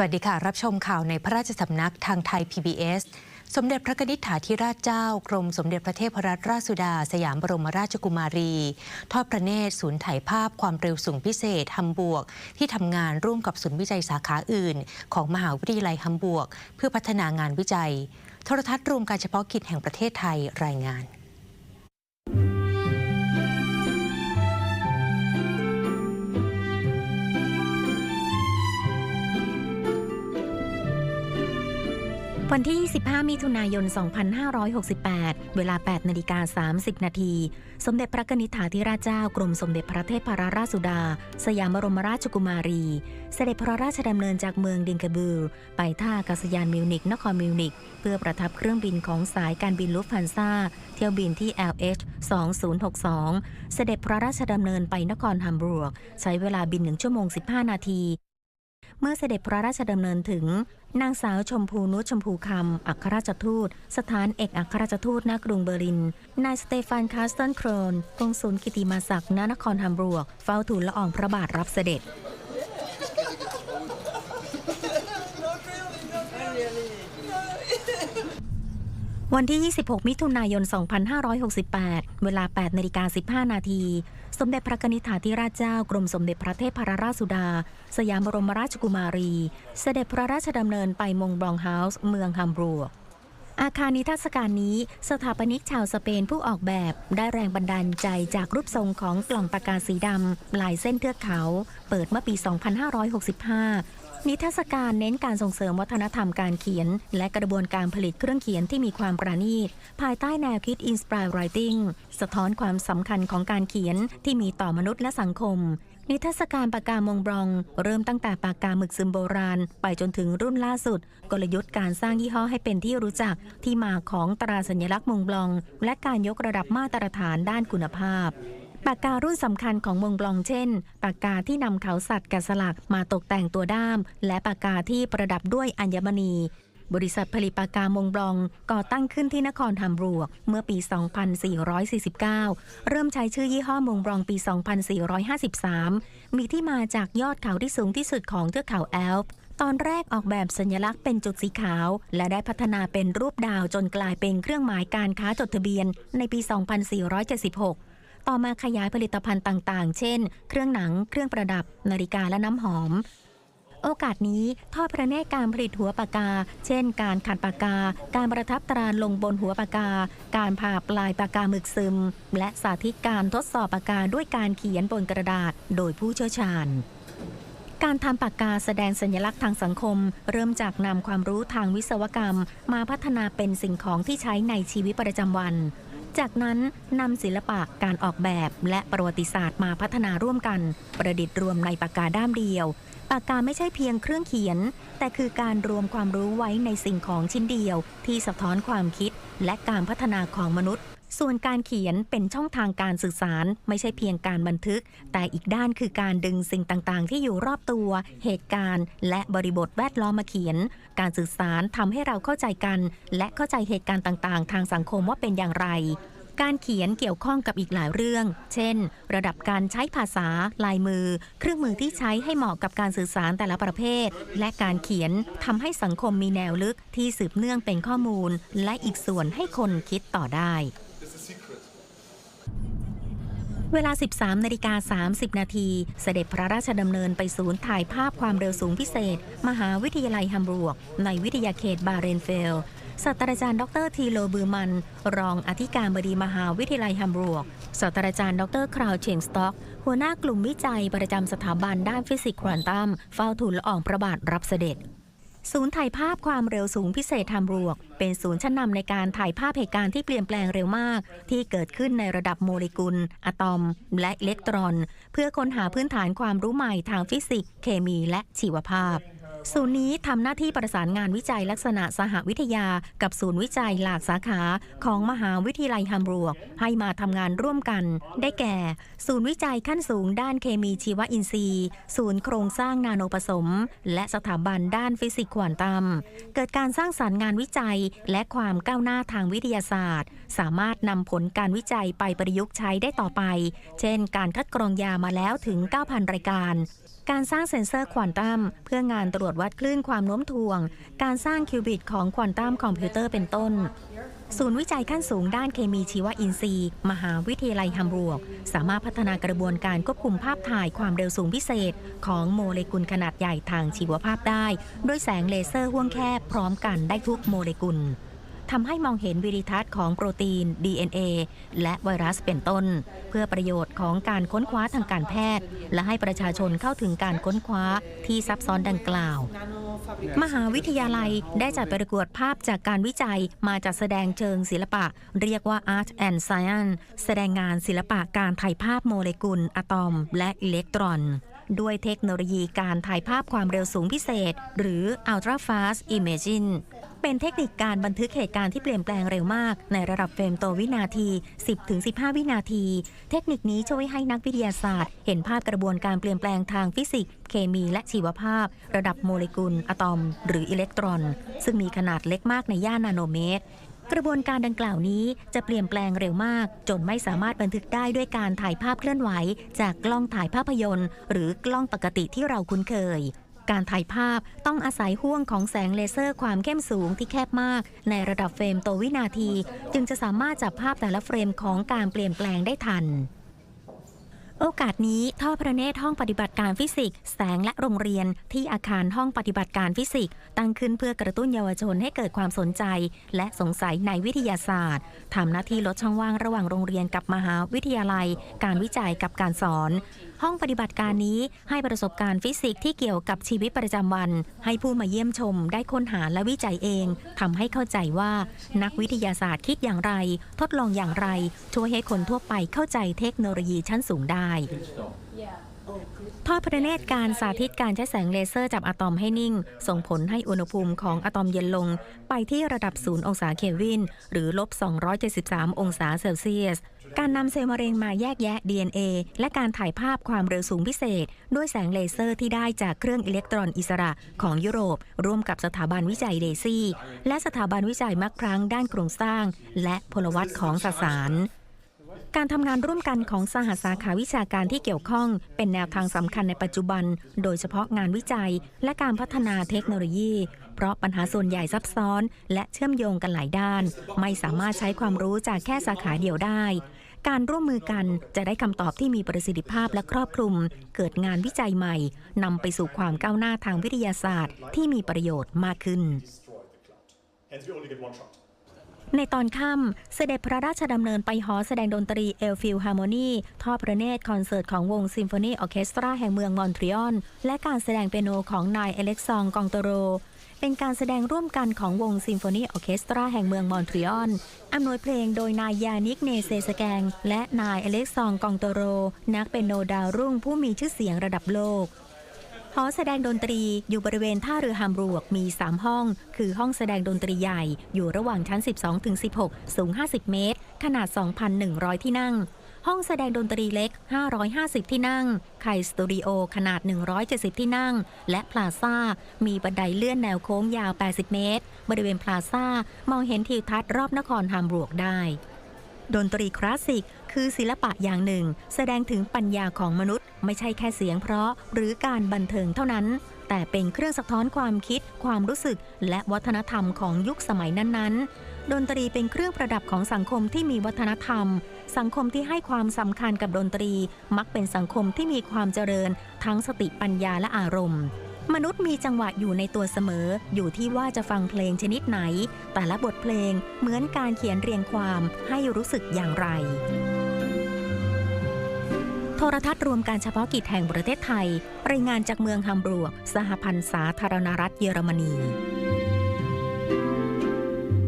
วัสดีค่ะ รับชมข่าวในพระราชสำนักทางไทย PBS สมเด็จพระนิษฐาธิราชเจ้ากรมสมเด็จพระเทพรัตนราชสุดา สยามบรมราชกุมารี ทอดพระเนตรศูนย์ถ่ายภาพความเร็วสูงพิเศษฮัมบวก ที่ทำงานร่วมกับศูนย์วิจัยสาขาอื่น ของมหาวิทยาลัยฮัมบวก เพื่อพัฒนางานวิจัย โทรทัศน์รวมการเฉพาะกิจแห่งประเทศไทยรายงาน วันที่ 25 มิถุนายน 2568 เวลา 8 นาฬิกา 30 นาที สมเด็จพระนิธิถาธิราชเจ้ากรมสมเด็จพระเทพรราชสุดา สยามบรมราชกุมารี เสด็จพระราชดำเนินจากเมืองดิงกบูลไปท่าอากาศยานมิวนิกนครมิวนิกเพื่อประทับเครื่องบินของสายการบินลุฟพันซาเที่ยวบินที่ LH 2062 เสด็จพระราชดำเนินไปนครฮัมบูร์ก ใช้เวลาบิน 1 ชั่วโมง 15 นาที เมื่อเสด็จพระราชดำเนินถึง นางสาวชมพูนุชชมพูคำ อัครราชทูต สถานเอกอัครราชทูตณกรุงเบอร์ลิน นายสเตฟานคาสเตนโครนกงศูนย์กิติมาศักดิ์ณนครฮัมบวก เฝ้าทูลละอองพระบาทรับเสด็จ วันที่ 26 มิถุนายน 2568 เวลา8นาฬิกา15 นาที สมเด็จพระนิธิถาธิราชเจ้ากรมสมเด็จพระเทพรราชสุดา สยามบรมราชกุมารี เสด็จพระราชดำเนินไปมงบลองเฮาส์ เมืองฮัมบูรูกอาคารนิทรรศการนี้สถาปนิกชาวสเปนผู้ออกแบบ ได้แรงบันดาลใจจากรูปทรงของกล่องปากกาสีดำลายเส้นเทือกเขา เปิดเมื่อปี 2565 นิทรรศการเน้นการส่งเสริมวัฒนธรรมการเขียน และกระบวนการผลิตเครื่องเขียนที่มีความประณีต ภายใต้แนวคิด Inspire Writing สะท้อนความสำคัญของการเขียนที่มีต่อมนุษย์และสังคม นิทรรศการปากกามงบรอง เริ่มตั้งแต่ปากกาหมึกซึมโบราณ ไปจนถึงรุ่นล่าสุด กลยุทธ์การสร้างยี่ห้อให้เป็นที่รู้จักที่มาของตราสัญลักษณ์มงบลอง และการยกระดับมาตรฐานด้านคุณภาพ ปากการุ่นสำคัญของมงบลองเช่น ปากกาที่นำเขาสัตว์แกะสลักมาตกแต่งตัวด้าม และปากกาที่ประดับด้วยอัญมณี บริษัทผลิตปากกามงบลองก่อตั้งขึ้นที่นครฮัมบรูกเมื่อปี 2449 เริ่มใช้ชื่อยี่ห้อมงบลองปี 2453 มีที่มาจากยอดเขาที่สูงที่สุดของเทือกเขาแอลป์ตอนแรกออกแบบสัญลักษณ์เป็นจุดสีขาว และได้พัฒนาเป็นรูปดาวจนกลายเป็นเครื่องหมายการค้าจดทะเบียนในปี 2476 ต่อมาขยายผลิตภัณฑ์ต่างๆ เช่น เครื่องหนัง เครื่องประดับ นาฬิกาและน้ำหอม โอกาสนี้ทอดพระเนตรการผลิตหัวปากกา เช่น การขัดปากกา การประทับตราลงบนหัวปากกา การผ่าปลายปากกาหมึกซึม และสาธิตการทดสอบปากกาด้วยการเขียนบนกระดาษ โดยผู้เชี่ยวชาญการทำปากกาแสดงสัญลักษณ์ทางสังคม เริ่มจากนำความรู้ทางวิศวกรรม มาพัฒนาเป็นสิ่งของที่ใช้ในชีวิตประจำวัน จากนั้นนำศิลปะการออกแบบและประวัติศาสตร์มาพัฒนาร่วมกัน ประดิษฐ์รวมในปากกาด้ามเดียว ปากกาไม่ใช่เพียงเครื่องเขียน แต่คือการรวมความรู้ไว้ในสิ่งของชิ้นเดียว ที่สะท้อนความคิดและการพัฒนาของมนุษย์ ส่วนการเขียนเป็นช่องทางการสื่อสาร ไม่ใช่เพียงการบันทึก แต่อีกด้านคือการดึงสิ่งต่างๆ ที่อยู่รอบตัว เหตุการณ์ และบริบทแวดล้อมมาเขียน การสื่อสารทำให้เราเข้าใจกัน และเข้าใจเหตุการณ์ต่างๆ ทางสังคมว่าเป็นอย่างไรการเขียนเกี่ยวข้องกับอีกหลายเรื่อง เช่น ระดับการใช้ภาษา ลายมือ เครื่องมือที่ใช้ให้เหมาะกับการสื่อสารแต่ละประเภท และการเขียนทำให้สังคมมีแนวลึกที่สืบเนื่องเป็นข้อมูล และอีกส่วนให้คนคิดต่อได้ เวลา 13นาฬิกา30 นาที เสด็จพระราชดำเนินไปศูนย์ถ่ายภาพความเร็วสูงพิเศษ มหาวิทยาลัยฮัมบรูกในวิทยาเขตบาเรนเฟลศาสตราจารย์ดรทีโลบือมัน รองอธิการบดีมหาวิทยาลัยฮัมบรูกศาสตราจารย์ดรคราวเชงสต็อก หัวหน้ากลุ่มวิจัยประจำสถาบันด้านฟิสิกส์ควอนตัมเฝ้าทูลละอองพระบาทรับเสด็จ ศูนย์ถ่ายภาพความเร็วสูงพิเศษทำรูกเป็นศูนย์ชั้นนำในการถ่ายภาพเหตุการณ์ที่เปลี่ยนแปลงเร็วมาก ที่เกิดขึ้นในระดับโมเลกุล อะตอม และอิเล็กตรอน เพื่อค้นหาพื้นฐานความรู้ใหม่ทางฟิสิกส์ เคมีและชีวภาพ ศูนย์นี้ทำหน้าที่ประสานงานวิจัยลักษณะสหวิทยา กับศูนย์วิจัยหลากสาขาของมหาวิทยาลัยฮัมบูรูกให้มาทำงานร่วมกัน ได้แก่ ศูนย์วิจัยขั้นสูงด้านเคมีชีวอินทรีย์ ศูนย์โครงสร้างนาโนผสม และสถาบันด้านฟิสิกส์ควอนตัม เกิดการสร้างสารรค์งานวิจัย และความก้าวหน้าทางวิทยาศาสตร์ สามารถนำผลการวิจัยไปประยุกต์ใช้ได้ต่อไป เช่น การคัดกรองยามาแล้วถึง 9,000 รายการ การสร้างเซ็นเซอร์ควอนตัมเพื่องานตรวจจวัดคลื่นความโน้มถ่วง การสร้างคิวบิตของควอนตัมคอมพิวเตอร์เป็นต้น ศูนย์วิจัยขั้นสูงด้านเคมีชีวอินทรีย์ มหาวิทยาลัยฮัมบูร์ก สามารถพัฒนากระบวนการควบคุมภาพถ่ายความเร็วสูงพิเศษ ของโมเลกุลขนาดใหญ่ทางชีวภาพได้ ด้วยแสงเลเซอร์ห่วงแคบพร้อมกันได้ทุกโมเลกุล ทำให้มองเห็นวิริทัศน์ของโปรตีน DNA และไวรัสเป็นต้น เพื่อประโยชน์ของการค้นคว้าทางการแพทย์ และให้ประชาชนเข้าถึงการค้นคว้าที่ซับซ้อนดังกล่าว มหาวิทยาลัยได้จัดประกวดภาพจากการวิจัยมาจัดแสดงเชิงศิลปะ เรียกว่า Art and Science แสดงงานศิลปะการถ่ายภาพโมเลกุลอะตอม และอิเล็กตรอนด้วยเทคโนโลยีการถ่ายภาพความเร็วสูงพิเศษ หรือ Ultra Fast Imaging เป็นเทคนิคการบันทึกเหตุการณ์ที่เปลี่ยนแปลงเร็วมาก ในระดับเฟรมต่อวินาที 10-15 วินาที เทคนิคนี้ช่วยให้นักวิทยาศาสตร์ เห็นภาพกระบวนการเปลี่ยนแปลงทางฟิสิกส์ เคมีและชีวภาพ ระดับโมเลกุล อะตอม หรืออิเล็กตรอน ซึ่งมีขนาดเล็กมากในย่านนาโนเมตรกระบวนการดังกล่าวนี้จะเปลี่ยนแปลงเร็วมาก จนไม่สามารถบันทึกได้ด้วยการถ่ายภาพเคลื่อนไหว จากกล้องถ่ายภาพยนตร์ หรือกล้องปกติที่เราคุ้นเคย การถ่ายภาพต้องอาศัยห่วงของแสงเลเซอร์ความเข้มสูงที่แคบมาก ในระดับเฟรมต่อวินาที จึงจะสามารถจับภาพแต่ละเฟรมของการเปลี่ยนแปลงได้ทัน โอกาสนี้ท่อพระเนตรห้องปฏิบัติการฟิสิกส์แสงและโรงเรียนที่อาคารห้องปฏิบัติการฟิสิกส์ตั้งขึ้นเพื่อกระตุ้นเยาวชนให้เกิดความสนใจ และสงสัยในวิทยาศาสตร์ทำหน้าที่ลดช่องว่างระหว่างโรงเรียนกับมหาวิทยาลัย การวิจัยกับการสอน ห้องปฏิบัติการนี้ให้ประสบการณ์ฟิสิกส์ที่เกี่ยวกับชีวิตประจำวัน ให้ผู้มาเยี่ยมชม ได้ค้นหาและวิจัยเองทำให้เข้าใจว่า นักวิทยาศาสตร์คิดอย่างไร ทดลองอย่างไร ช่วยให้คนทั่วไปเข้าใจเทคโนโลยีชั้นสูงได้ทอดพระเนตรการสาธิตการใช้แสงเลเซอร์จับอะตอมให้นิ่ง ส่งผลให้อุณหภูมิของอะตอมเย็นลง ไปที่ระดับ 0 องศาเคลวิน หรือลบ 273 องศาเซลเซียส การนำเซลล์มะเร็งมาแยกแยะ DNA และการถ่ายภาพความเร็วสูงพิเศษ ด้วยแสงเลเซอร์ที่ได้จากเครื่องอิเล็กตรอนอิสระของยุโรป ร่วมกับสถาบันวิจัยเดซี่ และสถาบันวิจัยมักพลังด้านโครงสร้าง และพลวัตของสสาร การทำงานร่วมกันของสหสาขาวิชาการที่เกี่ยวข้อง เป็นแนวทางสำคัญในปัจจุบัน โดยเฉพาะงานวิจัย และการพัฒนาเทคโนโลยี เพราะปัญหาส่วนใหญ่ซับซ้อน และเชื่อมโยงกันหลายด้าน ไม่สามารถใช้ความรู้จากแค่สาขาเดียวได้ การร่วมมือกันจะได้คำตอบที่มีประสิทธิภาพและครอบคลุม เกิดงานวิจัยใหม่นำไปสู่ความก้าวหน้าทางวิทยาศาสตร์ ที่มีประโยชน์มากขึ้น Hence, we only get one shot. ในตอนค่ำเสด็จพระราชดำเนินไปหอแสดงดนตรีเอลฟิลฮาร์โมนีทอดพระเนตรคอนเสิร์ตของวงซิมโฟนีออเคสตราแห่งเมืองมอนทรีออลและการแสดงเปียโนของนายเอเล็กซองกองโตโร เป็นการแสดงร่วมกันของวงซิมโฟนีออเคสตราแห่งเมืองมอนทรีออลอำนวยเพลงโดยนายยานิกเนเซสแกง และนายเอเล็กซองกองโตโร นักเปียโนดาวรุ่งผู้มีชื่อเสียงระดับโลก หอแสดงดนตรีอยู่บริเวณท่าเรือฮามบวกมี 3 ห้อง คือห้องแสดงดนตรีใหญ่อยู่ระหว่างชั้น 12ถึง16 สูง 50 เมตร ขนาด 2,100 ที่นั่ง ห้องแสดงดนตรีเล็ก 550 ที่นั่งไคสตูดิโอขนาด 170 ที่นั่ง และพลาซ่า มีบันไดเลื่อนแนวโค้งยาว 80 เมตร บริเวณพลาซ่ามองเห็นทิวทัศน์รอบนครฮามบวกได้ ดนตรีคลาสสิก คือศิลปะอย่างหนึ่ง แสดงถึงปัญญาของมนุษย์ ไม่ใช่แค่เสียงเพราะหรือการบันเทิงเท่านั้น แต่เป็นเครื่องสะท้อนความคิด ความรู้สึก และวัฒนธรรมของยุคสมัยนั้นๆ ดนตรีเป็นเครื่องประดับของสังคมที่มีวัฒนธรรม สังคมที่ให้ความสำคัญกับดนตรี มักเป็นสังคมที่มีความเจริญ ทั้งสติปัญญาและอารมณ์ มนุษย์มีจังหวะอยู่ในตัวเสมอ อยู่ที่ว่าจะฟังเพลงชนิดไหน แต่ละบทเพลงเหมือนการเขียนเรียงความให้รู้สึกอย่างไร โทรทัศน์รวมการเฉพาะกิจแห่งประเทศไทย รายงานจากเมืองฮัมบูร์กสหพันธ์สาธารณรัฐเยอรมนี